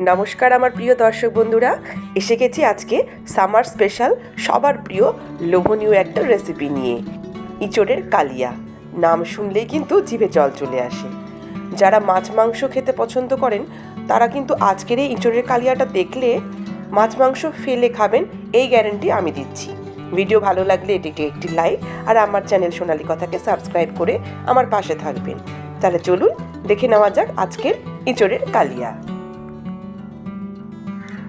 নমস্কার আমার প্রিয় দর্শক বন্ধুরা, এসে গেছি আজকে সামার স্পেশাল, সবার প্রিয় লোভনীয় একটা রেসিপি নিয়ে, ইঁচড়ের কালিয়া। নাম শুনলেই কিন্তু জিভে জল চলে আসে। যারা মাছ মাংস খেতে পছন্দ করেন, তারা কিন্তু আজকের এই ইঁচড়ের কালিয়াটা দেখলে মাছ মাংস ফেলে খাবেন, এই গ্যারেন্টি আমি দিচ্ছি। ভিডিও ভালো লাগলে এটিকে একটি লাইক আর আমার চ্যানেল সোনালী কথাকে সাবস্ক্রাইব করে আমার পাশে থাকবেন। তাহলে চলুন, দেখে নেওয়া যাক আজকের ইঁচড়ের কালিয়া।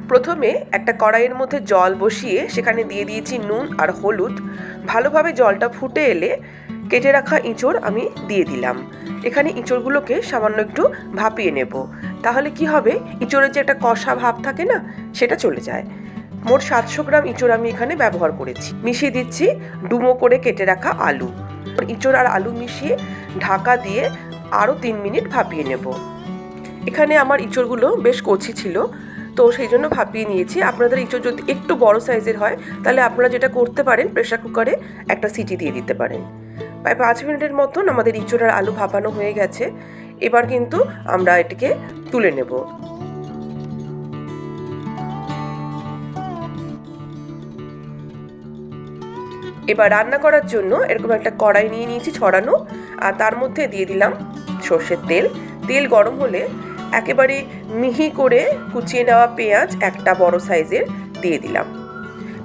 প্রথমে একটা কড়াইয়ের মধ্যে জল বসিয়ে সেখানে দিয়ে দিয়েছি নুন আর হলুদ। ভালোভাবে জলটা ফুটে এলে কেটে রাখা ইঁচড় আমি দিয়ে দিলাম। এখানে ইঁচড়গুলোকে সামান্য একটু ভাপিয়ে নেব। তাহলে কি হবে? ইঁচড়ের যে একটা কষা ভাব থাকে না, সেটা চলে যায়। মোট সাতশো গ্রাম ইঁচড় আমি এখানে ব্যবহার করেছি। মিশিয়ে দিচ্ছি ডুমো করে কেটে রাখা আলু। ইঁচড় আর আলু মিশিয়ে ঢাকা দিয়ে আরও তিন মিনিট ভাপিয়ে নেব। এখানে আমার ইঁচড়গুলো বেশ কচি ছিল। তো সেই জন্য ভাপিয়ে নিয়েছি। আপনাদের ইঁচড় যদি একটু বড় সাইজের হয়, তাহলে আপনারা যেটা করতে পারেন প্রেশার কুকারে একটা সিটি দিয়ে দিতে পারেন। প্রায় পাঁচ মিনিটের মতন আমাদের ইঁচড় আলু ভাপানো হয়ে গেছে। এবার কিন্তু আমরা এটিকে তুলে নেব। এবার রান্না করার জন্য এরকম একটা কড়াই নিয়ে নিয়েছি ছড়ানো। আর তার মধ্যে দিয়ে দিলাম সর্ষের তেল। তেল গরম হলে একেবারে মিহি করে কুচিয়ে নেওয়া পেঁয়াজ একটা বড় সাইজের দিয়ে দিলাম।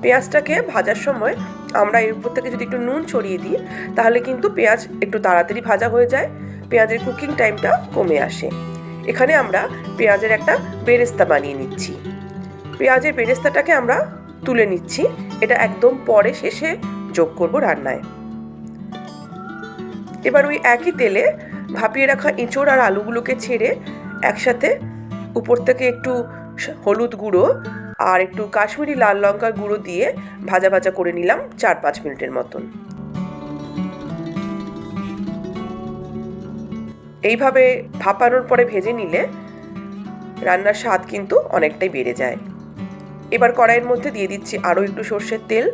পেঁয়াজটাকে ভাজার সময় আমরা এর উপর থেকে যদি একটু নুন ছড়িয়ে দিই, তাহলে কিন্তু পেঁয়াজ একটু তাড়াতাড়ি ভাজা হয়ে যায়, পেঁয়াজের কুকিং টাইমটা কমে আসে। এখানে আমরা পেঁয়াজের একটা বেরেস্তা বানিয়ে নিচ্ছি। পেঁয়াজের বেরেস্তাটাকে আমরা তুলে নিচ্ছি, এটা একদম পরে শেষে যোগ করব রান্নায়। এবার ওই একই তেলে ভাপিয়ে রাখা এঁচড় আর আলুগুলোকে ছেড়ে একসাথে। উপর থেকে একটু হলুদ গুঁড়ো আর একটু কাশ্মীরি লাল লঙ্কার গুঁড়ো দিয়ে ভাজা ভাজা করে নিলাম চার পাঁচ মিনিটের মতন। এইভাবে ভাপানোর পরে ভেজে নিলে রান্নার স্বাদ কিন্তু অনেকটাই বেড়ে যায়। এবার কড়াইয়ের মধ্যে দিয়ে দিচ্ছি আরও একটু সর্ষের তেল।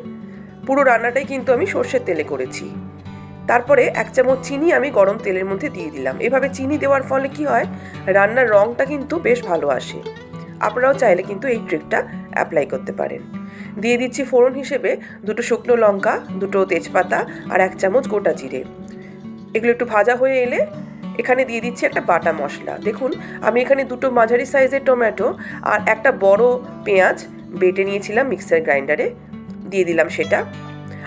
পুরো রান্নাটাই কিন্তু আমি সর্ষের তেলে করেছি। তারপরে এক চামচ চিনি আমি গরম তেলের মধ্যে দিয়ে দিলাম। এভাবে চিনি দেওয়ার ফলে কি হয়? রান্নার রঙটা কিন্তু বেশ ভালো আসে। আপনারাও চাইলে কিন্তু এই ট্রিকটা অ্যাপ্লাই করতে পারেন। দিয়ে দিচ্ছি ফোড়ন হিসেবে দুটো শুকনো লঙ্কা, দুটো তেজপাতা আর এক চামচ গোটা জিরে। এগুলো একটু ভাজা হয়ে এলে এখানে দিয়ে দিচ্ছি একটা বাটা মশলা। দেখুন, আমি এখানে দুটো মাঝারি সাইজের টমেটো আর একটা বড় পেঁয়াজ বেটে নিয়েছিলাম মিক্সার গ্রাইন্ডারে। দিয়ে দিলাম সেটা।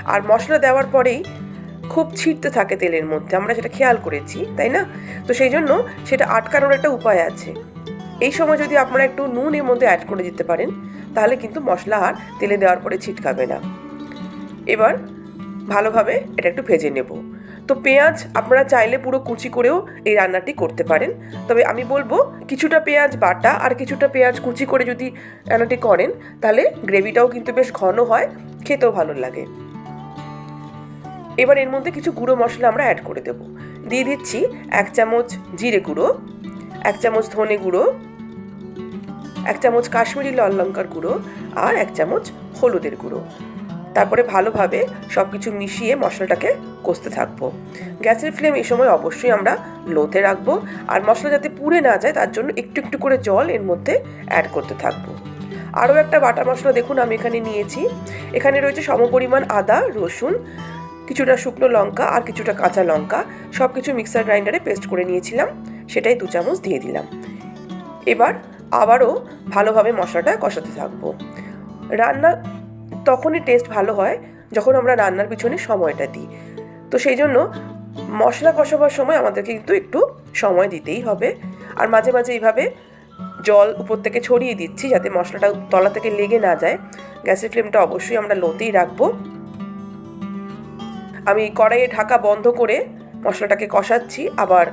আর মশলা দেওয়ার পরেই খুব ছিটতে থাকে তেলের মধ্যে, আমরা সেটা খেয়াল করেছি, তাই না? তো সেই জন্য সেটা আটকানোর একটা উপায় আছে। এই সময় যদি আপনারা একটু নুন এর মধ্যে অ্যাড করে দিতে পারেন, তাহলে কিন্তু মশলা আর তেলে দেওয়ার পরে ছিটকাবে না। এবার ভালোভাবে এটা একটু ভেজে নেব। তো পেঁয়াজ আপনারা চাইলে পুরো কুচি করেও এই রান্নাটি করতে পারেন। তবে আমি বলব কিছুটা পেঁয়াজ বাটা আর কিছুটা পেঁয়াজ কুচি করে যদি রান্নাটি করেন, তাহলে গ্রেভিটাও কিন্তু বেশ ঘন হয়, খেতেও ভালো লাগে। এবার এর মধ্যে কিছু গুঁড়ো মশলা আমরা অ্যাড করে দেব। দিয়ে দিচ্ছি এক চামচ জিরে গুঁড়ো, এক চামচ ধনে গুঁড়ো, এক চামচ কাশ্মীরি লাল লঙ্কার গুঁড়ো আর এক চামচ হলুদের গুঁড়ো। তারপরে ভালোভাবে সব কিছু মিশিয়ে মশলাটাকে কষতে থাকব। গ্যাসের ফ্লেম এই সময় অবশ্যই আমরা লোতে রাখব আর মশলা যাতে পুড়ে না যায় তার জন্য একটু একটু করে জল এর মধ্যে অ্যাড করতে থাকব। আরও একটা বাটা মশলা দেখুন আমি এখানে নিয়েছি। এখানে রয়েছে সমপরিমাণ আদা, রসুন কিছুটা শুকনো লঙ্কা আর কিছুটা কাঁচা লঙ্কা সব কিছু মিক্সার গ্রাইন্ডারে পেস্ট করে নিয়েছিলাম, সেটাই দু চামচ দিয়ে দিলাম। এবার আবারও ভালোভাবে মশলাটা কষাতে থাকব। রান্না, তখনই টেস্ট ভালো হয় যখন আমরা রান্নার পিছনে সময়টা দিই। তো সেই জন্য মশলা কষাবার সময় আমাদেরকে কিন্তু একটু সময় দিতেই হবে। আর মাঝে মাঝে এইভাবে জল উপর থেকে ছড়িয়ে দিচ্ছি যাতে মশলাটা তলা থেকে লেগে না যায়। গ্যাসের ফ্লেমটা অবশ্যই আমরা লোতেই রাখব। আমি কড়াইয়ে ঢাকা বন্ধ করে মশলাটাকে কষাচ্ছি, আবার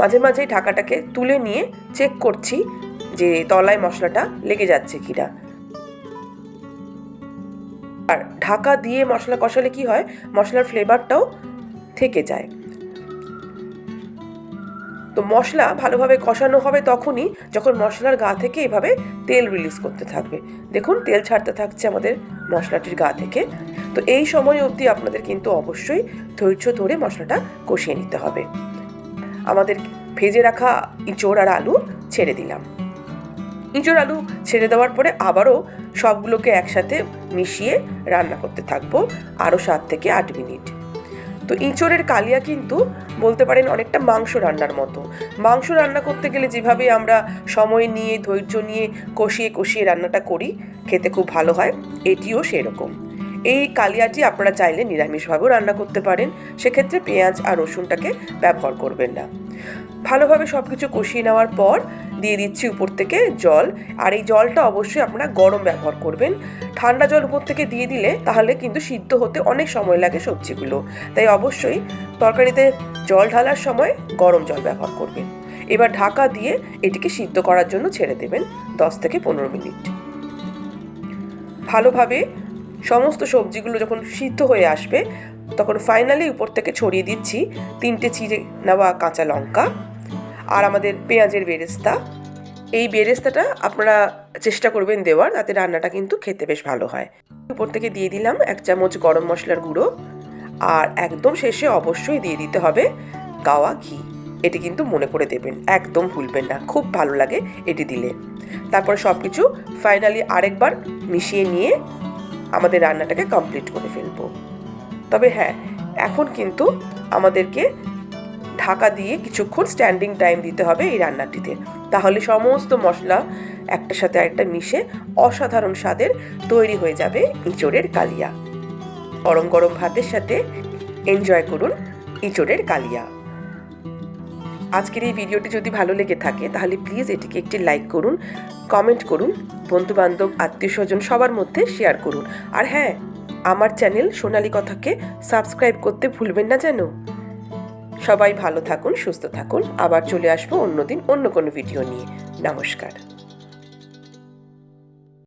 মাঝে মাঝে ঢাকাটাকে তুলে নিয়ে চেক করছি যে তলায় মশলাটা লেগে যাচ্ছে কিনা। আর ঢাকা দিয়ে মশলা কষালে কি হয়? মশলার ফ্লেভারটাও থেকে যায়। তো মশলা ভালোভাবে কষানো হবে তখনই যখন মশলার গা থেকে এভাবে তেল রিলিজ করতে থাকবে। দেখুন, তেল ছাড়তে থাকছে আমাদের মশলাটির গা থেকে। তো এই সময় অবধি আপনাদের কিন্তু অবশ্যই ধৈর্য ধরে মশলাটা কষিয়ে নিতে হবে। আমাদের ভেজে রাখা ইঁচড় আর আলু ছেড়ে দিলাম। ইঁচড় আলু ছেড়ে দেওয়ার পরে আবারও সবগুলোকে একসাথে মিশিয়ে রান্না করতে থাকব আরও সাত থেকে আট মিনিট। তো ইঁচড়ের কালিয়া কিন্তু বলতে পারেন অনেকটা মাংস রান্নার মতো। মাংস রান্না করতে গেলে যেভাবে আমরা সময় নিয়ে, ধৈর্য নিয়ে কষিয়ে কষিয়ে রান্নাটা করি, খেতে খুব ভালো হয়, এটিও সেরকম। এই কালিয়াটি আপনারা চাইলে নিরামিষভাবেও রান্না করতে পারেন। সেক্ষেত্রে পেঁয়াজ আর রসুনটাকে ব্যবহার করবেন না। ভালোভাবে সব কিছু কষিয়ে নেওয়ার পর দিয়ে দিচ্ছি উপর থেকে জল। আর এই জলটা অবশ্যই আপনারা গরম ব্যবহার করবেন। ঠান্ডা জল উপর থেকে দিয়ে দিলে তাহলে কিন্তু সিদ্ধ হতে অনেক সময় লাগে সবজিগুলো। তাই অবশ্যই তরকারিতে জল ঢালার সময় গরম জল ব্যবহার করবেন। এবার ঢাকা দিয়ে এটিকে সিদ্ধ করার জন্য ছেড়ে দেবেন দশ থেকে পনেরো মিনিট। ভালোভাবে সমস্ত সবজিগুলো যখন সিদ্ধ হয়ে আসবে, তখন ফাইনালি উপর থেকে ছড়িয়ে দিচ্ছি তিনটে চিড়ে নেওয়া কাঁচা লঙ্কা আর আমাদের পেঁয়াজের বেরেস্তা। এই বেরেস্তাটা আপনারা চেষ্টা করবেন দেওয়ার, তাতে রান্নাটা কিন্তু খেতে বেশ ভালো হয়। উপর থেকে দিয়ে দিলাম এক চামচ গরম মশলার গুঁড়ো আর একদম শেষে অবশ্যই দিয়ে দিতে হবে গাওয়া ঘি। এটি কিন্তু মনে করে দেবেন, একদম ভুলবেন না, খুব ভালো লাগে এটি দিলে। তারপর সব কিছু ফাইনালি আরেকবার মিশিয়ে নিয়ে আমাদের রান্নাটাকে কমপ্লিট করে ফেলব। তবে হ্যাঁ এখন কিন্তু আমাদেরকে ঢাকা দিয়ে কিছুক্ষণ স্ট্যান্ডিং টাইম দিতে হবে এই রান্নাটিতে। তাহলে সমস্ত মশলা একটার সাথে আরেকটা মিশে অসাধারণ স্বাদের তৈরি হয়ে যাবে ইঁচড়ের কালিয়া। গরম গরম ভাতের সাথে এনজয় করুন ইঁচড়ের কালিয়া। আজকের এই ভিডিওটি যদি ভালো লেগে থাকে, তাহলে প্লিজ এটিকে একটি লাইক করুন কমেন্ট করুন বন্ধু বান্ধব আত্মীয় স্বজন সবার মধ্যে শেয়ার করুন। আর হ্যাঁ আমার চ্যানেল সোনালী কথাকে সাবস্ক্রাইব করতে ভুলবেন না যেন। সবাই ভালো থাকুন, সুস্থ থাকুন, আবার চলে আসব অন্যদিন অন্য কোনো ভিডিও নিয়ে। নমস্কার।